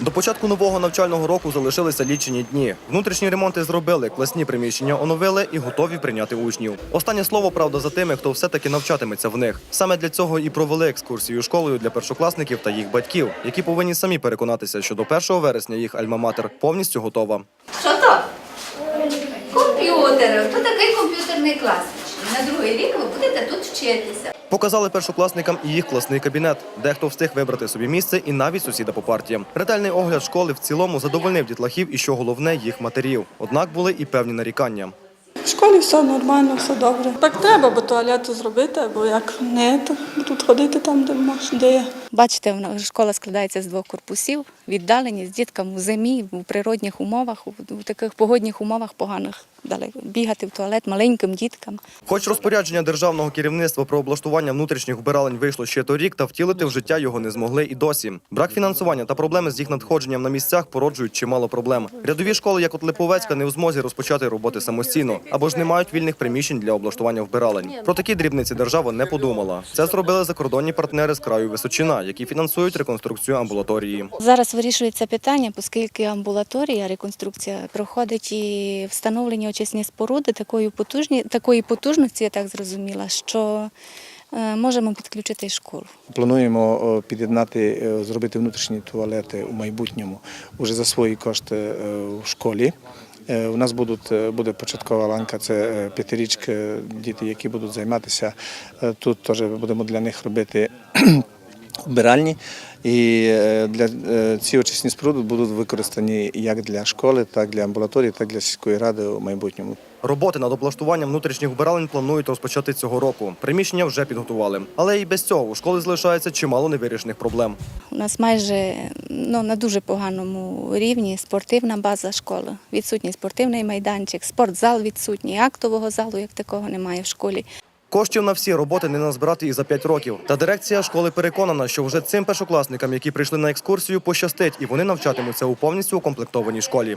До початку нового навчального року залишилися лічені дні. Внутрішні ремонти зробили, класні приміщення оновили і готові прийняти учнів. Останнє слово, правда, за тими, хто все-таки навчатиметься в них. Саме для цього і провели екскурсію школою для першокласників та їх батьків, які повинні самі переконатися, що до 1 вересня їх альма-матер повністю готова. Що то? Комп'ютер. То такий комп'ютерний класичний. На другий рік ви будете тут вчитися. Показали першокласникам і їх класний кабінет. Дехто встиг вибрати собі місце і навіть сусіда по партіям. Ретельний огляд школи в цілому задовольнив дітлахів і що головне їх матерів. Однак були і певні нарікання. В школі все нормально, все добре. Так треба, бо туалету зробити, бо як не, то тут ходити там, де можеш, де є. Бачите, вона- школа складається з двох корпусів, віддалені з дітками у зимі, у природних умовах, у таких погодних умовах поганих. Дали бігати в туалет маленьким діткам. Хоч розпорядження державного керівництва про облаштування внутрішніх вбиралень вийшло ще торік, та втілити в життя його не змогли і досі. Брак фінансування та проблеми з їх надходженням на місцях породжують чимало проблем. Рядові школи, як от Липовецька, не в змозі розпочати роботи самостійно або ж не мають вільних приміщень для облаштування вбиралень. Про такі дрібниці держава не подумала. Це зробили закордонні партнери з краю Височина, які фінансують реконструкцію амбулаторії. Зараз вирішується питання, оскільки амбулаторія, реконструкція проходить і встановлені очисні споруди такої потужні, такої потужності, я так зрозуміла, що е, можемо підключити школу. Плануємо під'єднати, е, зробити внутрішні туалети у майбутньому уже за свої кошти в школі. Е, У нас будуть, буде початкова ланка, це п'ятирічки, діти, які будуть займатися. Тут теж будемо для них робити вбиральні. І е, для е, ці очисні споруди будуть використані як для школи, так для амбулаторії, так для сільської ради у майбутньому. Роботи над облаштуванням внутрішніх вбиралень планують розпочати цього року. Приміщення вже підготували. Але і без цього у школи залишається чимало невирішених проблем. У нас майже ну, на дуже поганому рівні спортивна база школи. Відсутній спортивний майданчик, спортзал відсутній, актового залу як такого немає в школі. Коштів на всі роботи не назбирати і за 5 років. Та дирекція школи переконана, що вже цим першокласникам, які прийшли на екскурсію, пощастить, і вони навчатимуться у повністю укомплектованій школі.